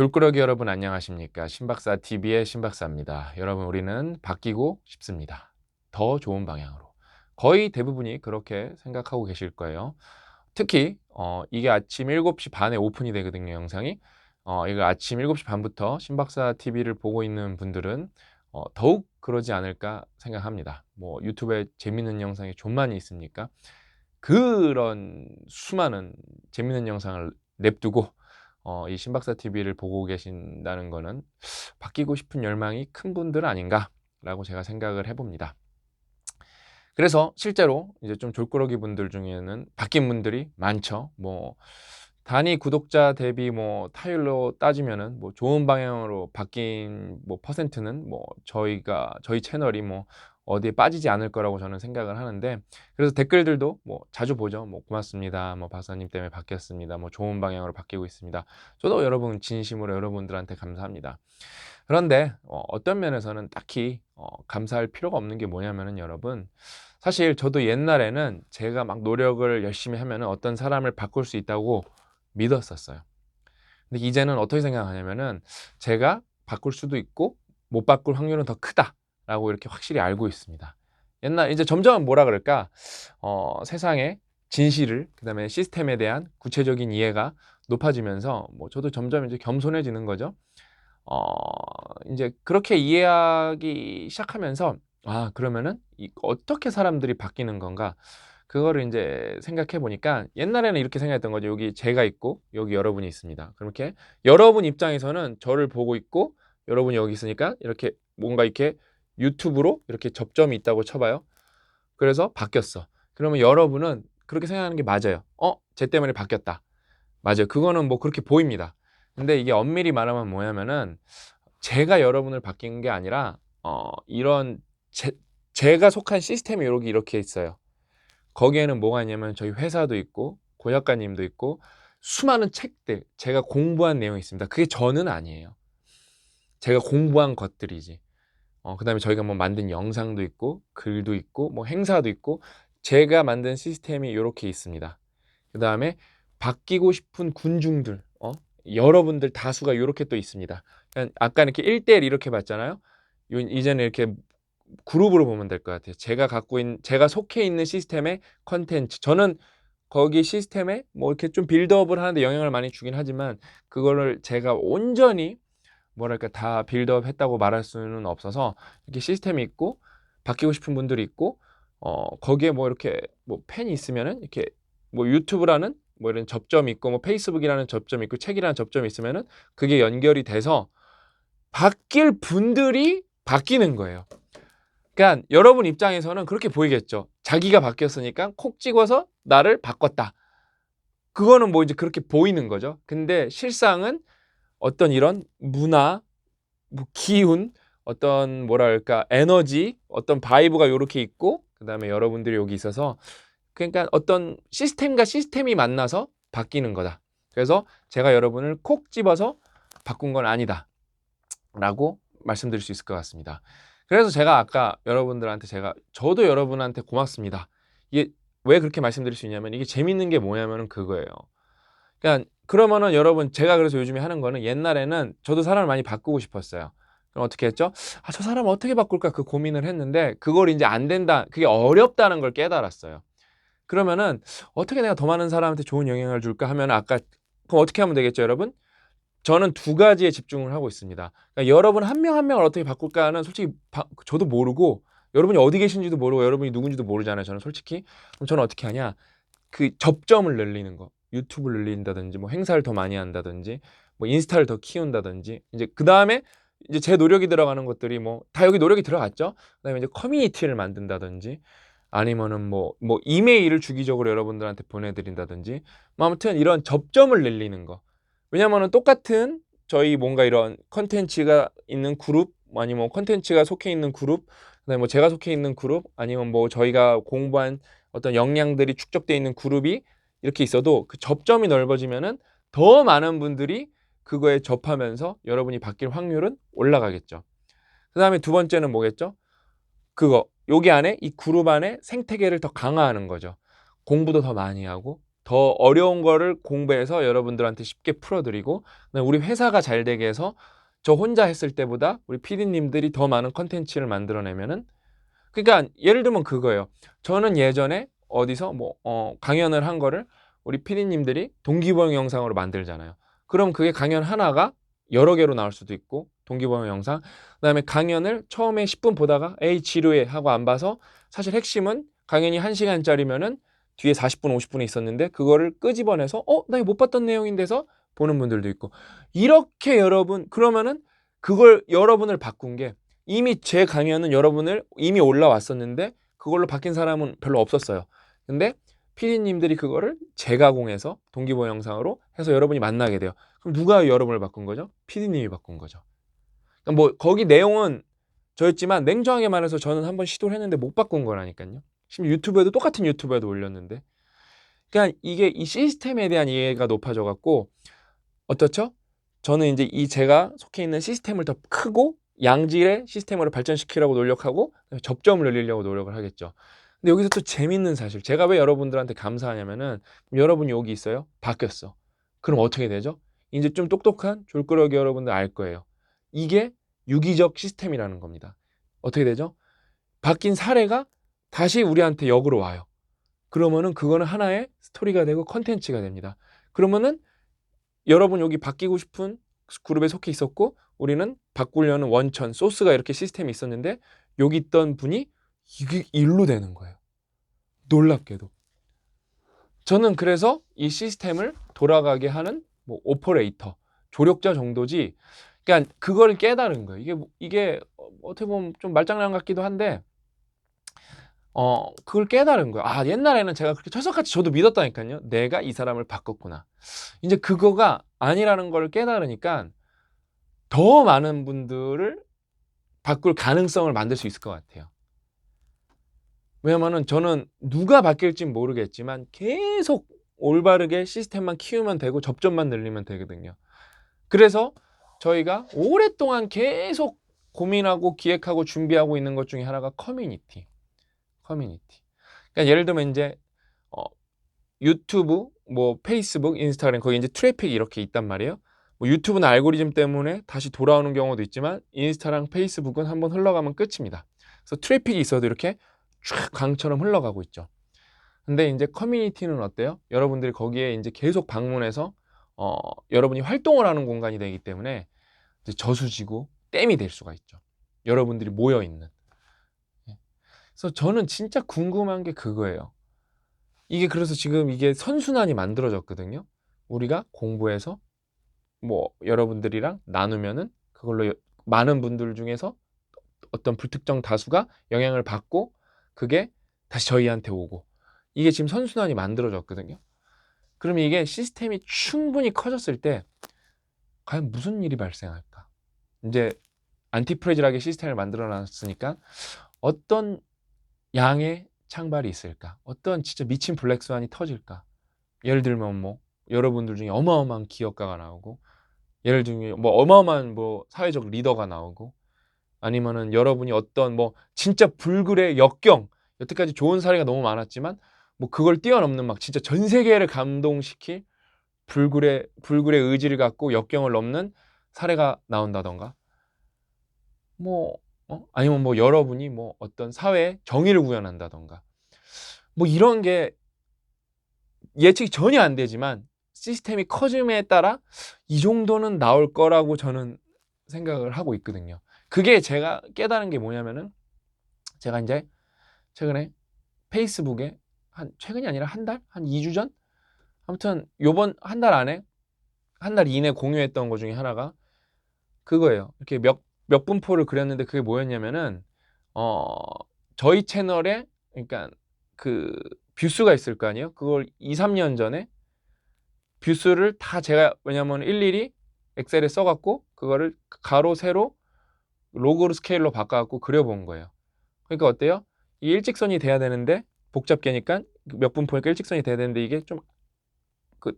졸꾸러기 여러분 안녕하십니까 신박사 TV의 신박사입니다. 여러분 우리는 바뀌고 싶습니다. 더 좋은 방향으로 거의 대부분이 그렇게 생각하고 계실 거예요. 특히 어, 이게 아침 7시 반에 오픈이 되거든요 영상이 어, 이거 아침 7시 반부터 신박사 TV를 보고 있는 분들은 어, 더욱 그러지 않을까 생각합니다. 뭐 유튜브에 재밌는 영상이 좀 많이 있으니까 그런 수많은 재밌는 영상을 냅두고 어, 이 신박사 TV를 보고 계신다는 거는 바뀌고 싶은 열망이 큰 분들 아닌가라고 제가 생각을 해봅니다. 그래서 실제로 이제 좀 졸꾸러기 분들 중에는 바뀐 분들이 많죠. 뭐 단위 구독자 대비 뭐 타율로 따지면은 뭐 좋은 방향으로 바뀐 뭐 퍼센트는 뭐 저희가 저희 채널이 뭐 어디에 빠지지 않을 거라고 저는 생각을 하는데 그래서 댓글들도 뭐 자주 보죠. 뭐 고맙습니다. 뭐 박사님 때문에 바뀌었습니다. 뭐 좋은 방향으로 바뀌고 있습니다. 저도 여러분 진심으로 여러분들한테 감사합니다. 그런데 어, 어떤 면에서는 딱히 어, 감사할 필요가 없는 게 뭐냐면은 여러분 사실 저도 옛날에는 제가 막 노력을 열심히 하면은 어떤 사람을 바꿀 수 있다고 믿었었어요. 근데 이제는 어떻게 생각하냐면은 제가 바꿀 수도 있고 못 바꿀 확률은 더 크다 라고 이렇게 확실히 알고 있습니다. 옛날 이제 점점 뭐라 그럴까 어, 세상의 진실을 그다음에 시스템에 대한 구체적인 이해가 높아지면서 뭐 저도 점점 이제 겸손해지는 거죠. 어, 이제 그렇게 이해하기 시작하면서 아 그러면은 이, 어떻게 사람들이 바뀌는 건가 그거를 이제 생각해 보니까 옛날에는 이렇게 생각했던 거죠. 여기 제가 있고 여기 여러분이 있습니다. 그렇게 여러분 입장에서는 저를 보고 있고 여러분이 여기 있으니까 이렇게 뭔가 이렇게 유튜브로 이렇게 접점이 있다고 쳐봐요. 그래서 바뀌었어. 그러면 여러분은 그렇게 생각하는 게 맞아요. 어, 쟤 때문에 바뀌었다. 맞아요. 그거는 뭐 그렇게 보입니다. 근데 이게 엄밀히 말하면 뭐냐면은 제가 여러분을 바뀐 게 아니라 어, 이런 제, 제가 속한 시스템이 이렇게 이렇게 있어요. 거기에는 뭐가 있냐면 저희 회사도 있고 고작가님도 있고 수많은 책들 제가 공부한 내용이 있습니다. 그게 저는 아니에요. 제가 공부한 것들이지. 어, 그 다음에 저희가 뭐 만든 영상도 있고 글도 있고 뭐 행사도 있고 제가 만든 시스템이 이렇게 있습니다. 그 다음에 바뀌고 싶은 군중들, 어? 여러분들 다수가 이렇게 또 있습니다. 아까 이렇게 1대1 이렇게 봤잖아요. 이제는 이렇게 그룹으로 보면 될 것 같아요. 제가 갖고 있는 제가 속해 있는 시스템의 컨텐츠. 저는 거기 시스템에 뭐 이렇게 좀 빌드업을 하는데 영향을 많이 주긴 하지만 그거를 제가 온전히 뭐랄까 다 빌드업 했다고 말할 수는 없어서 이렇게 시스템이 있고 바뀌고 싶은 분들이 있고 어 거기에 뭐 이렇게 뭐 팬이 있으면은 이렇게 뭐 유튜브라는 뭐 이런 접점이 있고 뭐 페이스북이라는 접점이 있고 책이라는 접점이 있으면은 그게 연결이 돼서 바뀔 분들이 바뀌는 거예요. 그러니까 여러분 입장에서는 그렇게 보이겠죠. 자기가 바뀌었으니까 콕 찍어서 나를 바꿨다. 그거는 뭐 이제 그렇게 보이는 거죠. 근데 실상은 어떤 이런 문화, 뭐 기운, 어떤 뭐랄까 에너지, 어떤 바이브가 이렇게 있고 그 다음에 여러분들이 여기 있어서 그러니까 어떤 시스템과 시스템이 만나서 바뀌는 거다. 그래서 제가 여러분을 콕 집어서 바꾼 건 아니다. 라고 말씀드릴 수 있을 것 같습니다. 그래서 제가 아까 여러분들한테 제가 저도 여러분한테 고맙습니다. 이게 왜 그렇게 말씀드릴 수 있냐면 이게 재밌는 게 뭐냐면은 그거예요. 그러니까 그러면은 여러분 제가 그래서 요즘에 하는 거는 옛날에는 저도 사람을 많이 바꾸고 싶었어요. 그럼 어떻게 했죠? 아, 저 사람 어떻게 바꿀까 그 고민을 했는데 그걸 이제 안 된다. 그게 어렵다는 걸 깨달았어요. 그러면은 어떻게 내가 더 많은 사람한테 좋은 영향을 줄까 하면 아까 그럼 어떻게 하면 되겠죠, 여러분? 저는 두 가지에 집중을 하고 있습니다. 그러니까 여러분 한 명 한 명을 어떻게 바꿀까는 솔직히 바, 저도 모르고 여러분이 어디 계신지도 모르고 여러분이 누군지도 모르잖아요. 저는 솔직히 그럼 저는 어떻게 하냐? 그 접점을 늘리는 거, 유튜브를 늘린다든지, 뭐 행사를 더 많이 한다든지, 뭐 인스타를 더 키운다든지, 이제 그 다음에 이제 제 노력이 들어가는 것들이 뭐 다 여기 노력이 들어갔죠. 그다음에 이제 커뮤니티를 만든다든지, 아니면은 뭐, 뭐 이메일을 주기적으로 여러분들한테 보내드린다든지, 뭐 아무튼 이런 접점을 늘리는 거. 왜냐면은 똑같은 저희 뭔가 이런 컨텐츠가 있는 그룹 아니면 뭐 컨텐츠가 속해 있는 그룹 그다음에 뭐 제가 속해 있는 그룹 아니면 뭐 저희가 공부한 어떤 역량들이 축적되어 있는 그룹이 이렇게 있어도 그 접점이 넓어지면은 더 많은 분들이 그거에 접하면서 여러분이 바뀔 확률은 올라가겠죠. 그 다음에 두 번째는 뭐겠죠? 그거 여기 안에 이 그룹 안에 생태계를 더 강화하는 거죠. 공부도 더 많이 하고 더 어려운 거를 공부해서 여러분들한테 쉽게 풀어드리고 우리 회사가 잘 되게 해서 저 혼자 했을 때보다 우리 PD님들이 더 많은 컨텐츠를 만들어내면은 그러니까 예를 들면 그거예요. 저는 예전에 어디서 뭐 어, 강연을 한 거를 우리 PD님들이 동기부여 영상으로 만들잖아요. 그럼 그게 강연 하나가 여러 개로 나올 수도 있고 동기부여 영상 그다음에 강연을 처음에 10분 보다가 에이 지루해 하고 안 봐서 사실 핵심은 강연이 1시간짜리면은 뒤에 40분 50분이 있었는데 그거를 끄집어내서 어 나 이거 못 봤던 내용인데서 보는 분들도 있고 이렇게 여러분 그러면은 그걸 여러분을 바꾼 게 이미 제 강연은 여러분을 이미 올라왔었는데 그걸로 바뀐 사람은 별로 없었어요. 근데 PD님들이 그거를 재가공해서 동기부여 영상으로 해서 여러분이 만나게 돼요. 그럼 누가 여러분을 바꾼 거죠? PD님이 바꾼 거죠. 그러니까 뭐 거기 내용은 저였지만 냉정하게 말해서 저는 한번 시도를 했는데 못 바꾼 거라니까요. 심지어 유튜브에도 똑같은 유튜브에도 올렸는데. 그러니까 이게 이 시스템에 대한 이해가 높아져 갖고 어떻죠? 저는 이제 이 제가 속해 있는 시스템을 더 크고 양질의 시스템으로 발전시키려고 노력하고 접점을 늘리려고 노력을 하겠죠. 근데 여기서 또 재밌는 사실. 제가 왜 여러분들한테 감사하냐면은 여러분이 여기 있어요. 바뀌었어. 그럼 어떻게 되죠? 이제 좀 똑똑한 졸끄러기 여러분들 알 거예요. 이게 유기적 시스템이라는 겁니다. 어떻게 되죠? 바뀐 사례가 다시 우리한테 역으로 와요. 그러면은 그거는 하나의 스토리가 되고 컨텐츠가 됩니다. 그러면은 여러분 여기 바뀌고 싶은 그룹에 속해 있었고 우리는 바꾸려는 원천 소스가 이렇게 시스템이 있었는데 여기 있던 분이 이게 일로 되는 거예요. 놀랍게도. 저는 그래서 이 시스템을 돌아가게 하는 뭐 오퍼레이터, 조력자 정도지. 그러니까 그걸 깨달은 거예요. 이게 뭐- 이게 어떻게 보면 좀 말장난 같기도 한데 어 그걸 깨달은 거예요. 아 옛날에는 제가 그렇게 철석같이 저도 믿었다니까요. 내가 이 사람을 바꿨구나. 이제 그거가 아니라는 걸 깨달으니까 더 많은 분들을 바꿀 가능성을 만들 수 있을 것 같아요. 왜냐면은 저는 누가 바뀔진 모르겠지만 계속 올바르게 시스템만 키우면 되고 접점만 늘리면 되거든요. 그래서 저희가 오랫동안 계속 고민하고 기획하고 준비하고 있는 것 중에 하나가 커뮤니티. 커뮤니티. 그러니까 예를 들면 이제 어, 유튜브, 뭐 페이스북, 인스타그램 거기 이제 트래픽이 이렇게 있단 말이에요. 뭐 유튜브는 알고리즘 때문에 다시 돌아오는 경우도 있지만 인스타랑 페이스북은 한번 흘러가면 끝입니다. 그래서 트래픽이 있어도 이렇게 쫙 강처럼 흘러가고 있죠. 근데 이제 커뮤니티는 어때요? 여러분들이 거기에 이제 계속 방문해서 어, 여러분이 활동을 하는 공간이 되기 때문에 이제 저수지고 댐이 될 수가 있죠. 여러분들이 모여 있는. 예. 그래서 저는 진짜 궁금한 게 그거예요. 이게 그래서 지금 이게 선순환이 만들어졌거든요. 우리가 공부해서 뭐 여러분들이랑 나누면은 그걸로 여- 많은 분들 중에서 어떤 불특정 다수가 영향을 받고 그게 다시 저희한테 오고 이게 지금 선순환이 만들어졌거든요. 그러면 이게 시스템이 충분히 커졌을 때 과연 무슨 일이 발생할까? 이제 안티프레질하게 시스템을 만들어 놨으니까 어떤 양의 창발이 있을까? 어떤 진짜 미친 블랙스완이 터질까? 예를 들면 뭐 여러분들 중에 어마어마한 기업가가 나오고 예를 들면 뭐 어마어마한 뭐 사회적 리더가 나오고 아니면은 여러분이 어떤 뭐 진짜 불굴의 역경 여태까지 좋은 사례가 너무 많았지만 뭐 그걸 뛰어넘는 막 진짜 전 세계를 감동시킬 불굴의 불굴의 의지를 갖고 역경을 넘는 사례가 나온다던가 뭐 어? 아니면 뭐 여러분이 뭐 어떤 사회에 정의를 구현한다던가 뭐 이런 게 예측이 전혀 안 되지만 시스템이 커짐에 따라 이 정도는 나올 거라고 저는 생각을 하고 있거든요. 그게 제가 깨달은 게 뭐냐면은 제가 이제 최근에 페이스북에 한 최근이 아니라 한 달? 한 2주 전? 아무튼 요번 한 달 안에 한 달 이내 공유했던 것 중에 하나가 그거예요. 이렇게 몇, 몇 분포를 그렸는데 그게 뭐였냐면은 어 저희 채널에 그러니까 그 뷰수가 있을 거 아니에요. 그걸 2, 3년 전에 뷰수를 다 제가 왜냐면 일일이 엑셀에 써갖고 그거를 가로 세로 로그로 스케일로 바꿔갖고 그려본 거예요. 그러니까 어때요? 이 일직선이 돼야 되는데 복잡계니까 몇 분 보니까 일직선이 돼야 되는데 이게 좀 그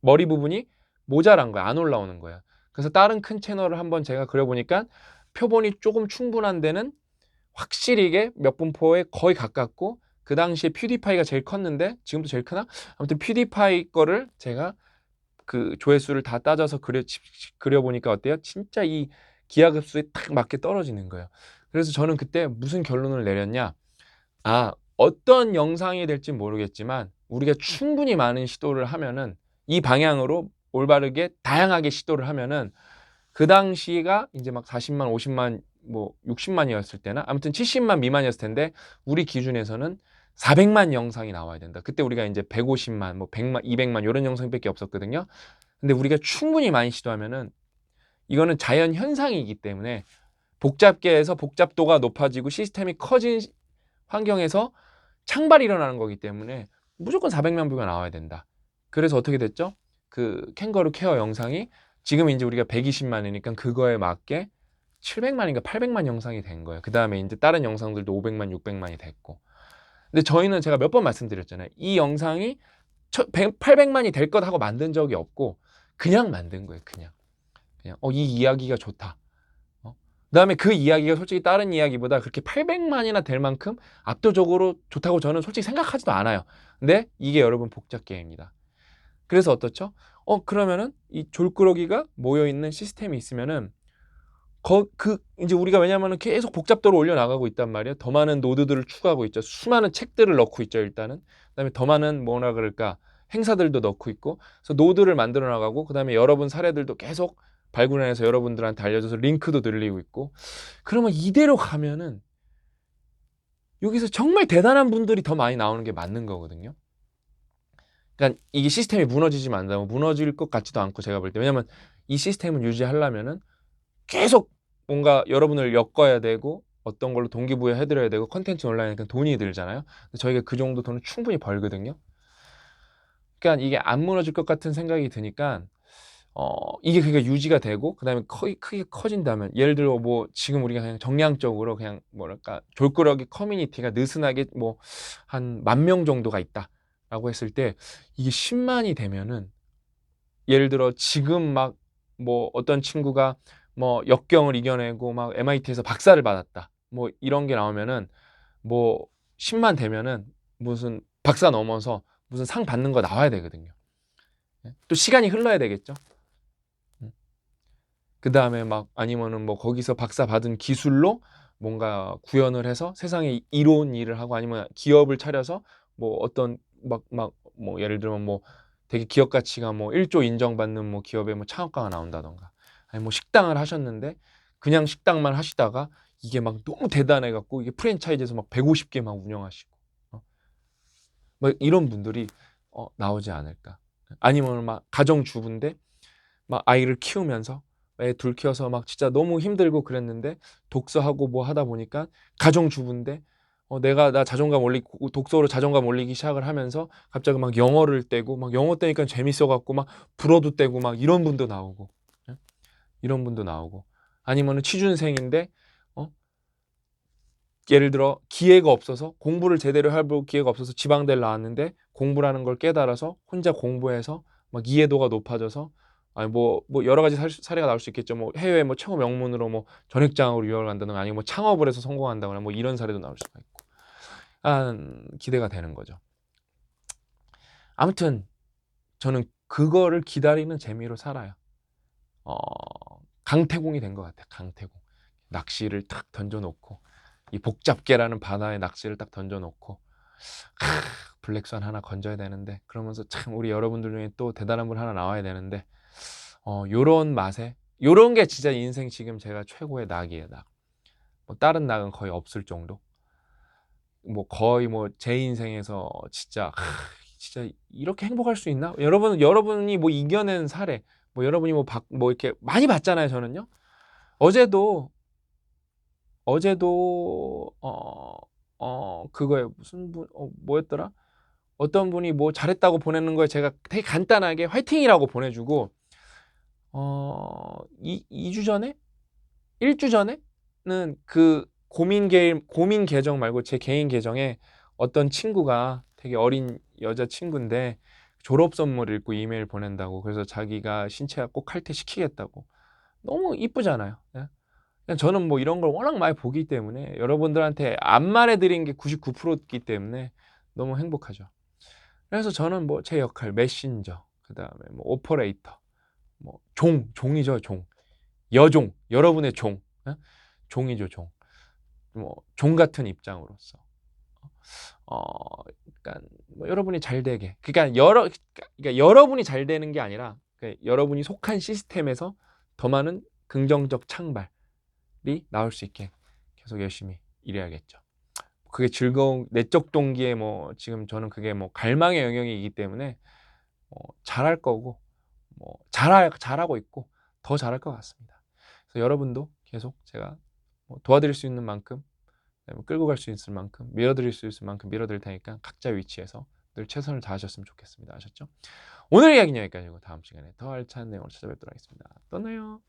머리 부분이 모자란 거야. 안 올라오는 거야. 그래서 다른 큰 채널을 한번 제가 그려보니까 표본이 조금 충분한 데는 확실히 이게 몇 분포에 거의 가깝고 그 당시에 퓨디파이가 제일 컸는데 지금도 제일 크나? 아무튼 퓨디파이 거를 제가 그 조회수를 다 따져서 그려 그려 보니까 어때요? 진짜 이 기하급수에 딱 맞게 떨어지는 거예요. 그래서 저는 그때 무슨 결론을 내렸냐? 아, 어떤 영상이 될지 모르겠지만 우리가 충분히 많은 시도를 하면은 이 방향으로 올바르게 다양하게 시도를 하면은 그 당시가 이제 막 40만, 50만, 뭐 60만이었을 때나 아무튼 70만 미만이었을 텐데 우리 기준에서는 400만 영상이 나와야 된다. 그때 우리가 이제 150만, 뭐 100만, 200만 이런 영상밖에 없었거든요. 근데 우리가 충분히 많이 시도하면은 이거는 자연 현상이기 때문에 복잡계에서 복잡도가 높아지고 시스템이 커진 환경에서 창발이 일어나는 거기 때문에 무조건 400만 뷰가 나와야 된다. 그래서 어떻게 됐죠? 그 캥거루 케어 영상이 지금 이제 우리가 120만이니까 그거에 맞게 700만인가 800만 영상이 된 거예요. 그 다음에 이제 다른 영상들도 500만, 600만이 됐고. 근데 저희는 제가 몇 번 말씀드렸잖아요. 이 영상이 800만이 될 것 하고 만든 적이 없고 그냥 만든 거예요. 그냥. 그냥 어, 이 이야기가 좋다. 어? 그다음에 그 이야기가 솔직히 다른 이야기보다 그렇게 800만이나 될 만큼 압도적으로 좋다고 저는 솔직히 생각하지도 않아요. 근데 이게 여러분 복잡 게임입니다. 그래서 어떻죠? 어 그러면은 이 졸꾸러기가 모여 있는 시스템이 있으면은 거, 그 이제 우리가 왜냐하면 계속 복잡도를 올려 나가고 있단 말이에요. 더 많은 노드들을 추가하고 있죠. 수많은 책들을 넣고 있죠. 일단은 그다음에 더 많은 뭐라 그럴까 행사들도 넣고 있고 그래서 노드를 만들어 나가고 그다음에 여러 분 사례들도 계속 발굴해서 여러분들한테 알려줘서 링크도 늘리고 있고 그러면 이대로 가면은 여기서 정말 대단한 분들이 더 많이 나오는 게 맞는 거거든요. 그러니까 이게 시스템이 무너지지 않는다면 무너질 것 같지도 않고 제가 볼 때 왜냐면 이 시스템을 유지하려면은 계속 뭔가 여러분을 엮어야 되고 어떤 걸로 동기부여 해드려야 되고 컨텐츠 온라인이니까 돈이 들잖아요. 저희가 그 정도 돈을 충분히 벌거든요. 그러니까 이게 안 무너질 것 같은 생각이 드니까 어 이게 그게 유지가 되고 그다음에 크게, 크게 커진다면 예를 들어 뭐 지금 우리가 그냥 정량적으로 그냥 뭐랄까 졸꾸러기 커뮤니티가 느슨하게 뭐 한 만 명 정도가 있다라고 했을 때 이게 10만이 되면은 예를 들어 지금 막 뭐 어떤 친구가 뭐 역경을 이겨내고 막 MIT에서 박사를 받았다. 뭐 이런 게 나오면은 뭐 10만 되면은 무슨 박사 넘어서 무슨 상 받는 거 나와야 되거든요. 예? 또 시간이 흘러야 되겠죠. 그 다음에 막 아니면은 뭐 거기서 박사 받은 기술로 뭔가 구현을 해서 세상에 이로운 일을 하고 아니면 기업을 차려서 뭐 어떤 막 막 뭐 예를 들면 뭐 되게 기업 가치가 뭐 1조 인정받는 뭐 기업의 뭐 창업가가 나온다던가 아니 뭐 식당을 하셨는데 그냥 식당만 하시다가 이게 막 너무 대단해 갖고 이게 프랜차이즈에서 막 150개 막 운영하시고 어. 막 이런 분들이 어, 나오지 않을까 아니면 막 가정 주부인데 막 아이를 키우면서 애둘 키워서 막 진짜 너무 힘들고 그랬는데 독서하고 뭐 하다 보니까 가정 주부인데 어, 내가 나 자존감 올리고 독서로 자존감 올리기 시작을 하면서 갑자기 막 영어를 떼고 막 영어 떼니까 재밌어 갖고 막 불어도 떼고 막 이런 분도 나오고 이런 분도 나오고. 아니면은 취준생인데 어? 예를 들어 기회가 없어서 공부를 제대로 할 기회가 없어서 지방대를 나왔는데 공부라는 걸 깨달아서 혼자 공부해서 막 이해도가 높아져서 아니 뭐, 뭐 여러 가지 사례가 나올 수 있겠죠. 뭐 해외 뭐 최고 명문으로 뭐 전획장으로 유학을 간다든가 아니면 뭐 창업을 해서 성공한다거나 뭐 이런 사례도 나올 수가 있고. 아, 기대가 되는 거죠. 아무튼 저는 그거를 기다리는 재미로 살아요. 어, 강태공이 된 것 같아요. 강태공. 낚시를 탁 던져놓고 이 복잡계라는 바다에 낚시를 딱 던져놓고 하, 블랙선 하나 건져야 되는데 그러면서 참 우리 여러분들 중에 또 대단한 분 하나 나와야 되는데 어, 요런 맛에 요런 게 진짜 인생 지금 제가 최고의 낙이에요. 낙. 뭐 다른 낙은 거의 없을 정도. 뭐 거의 뭐 제 인생에서 진짜 하, 진짜 이렇게 행복할 수 있나? 여러분 여러분이 뭐 이겨낸 사례 뭐 여러분이 뭐, 박, 뭐 이렇게 많이 봤잖아요, 저는요. 어제도 어제도 어, 어 그거에 무슨 분 어, 뭐였더라? 어떤 분이 뭐 잘했다고 보내는 거에 제가 되게 간단하게 화이팅이라고 보내주고 어 2, 2주 전에 1주 전에는 그 고민 계 고민 계정 말고 제 개인 계정에 어떤 친구가 되게 어린 여자 친구인데 졸업 선물 읽고 이메일 보낸다고 그래서 자기가 신체가 꼭 칼퇴 시키겠다고 너무 이쁘잖아요. 예? 저는 뭐 이런 걸 워낙 많이 보기 때문에 여러분들한테 안 말해드린 게 99%기 때문에 너무 행복하죠. 그래서 저는 뭐 제 역할 메신저, 그 다음에 뭐 오퍼레이터, 뭐 종, 종이죠 종, 여종, 여러분의 종, 어? 종이죠 종, 뭐 종 같은 입장으로서. 어, 그러니까 뭐 여러분이 잘 되게, 그러니까 여러, 그러니까 여러분이 잘 되는 게 아니라 그러니까 여러분이 속한 시스템에서 더 많은 긍정적 창발이 나올 수 있게 계속 열심히 일해야겠죠. 그게 즐거운 내적 동기에 뭐 지금 저는 그게 뭐 갈망의 영역이기 때문에 뭐 잘할 거고 뭐 잘할 잘하고 있고 더 잘할 것 같습니다. 그래서 여러분도 계속 제가 뭐 도와드릴 수 있는 만큼 그다음에 끌고 갈 수 있을 만큼 밀어드릴 수 있을 만큼 밀어드릴 테니까 각자 위치에서 늘 최선을 다하셨으면 좋겠습니다. 아셨죠? 오늘 이야기는 여기까지고 다음 시간에 더 알찬 내용을 찾아뵙도록 하겠습니다. 떠나요.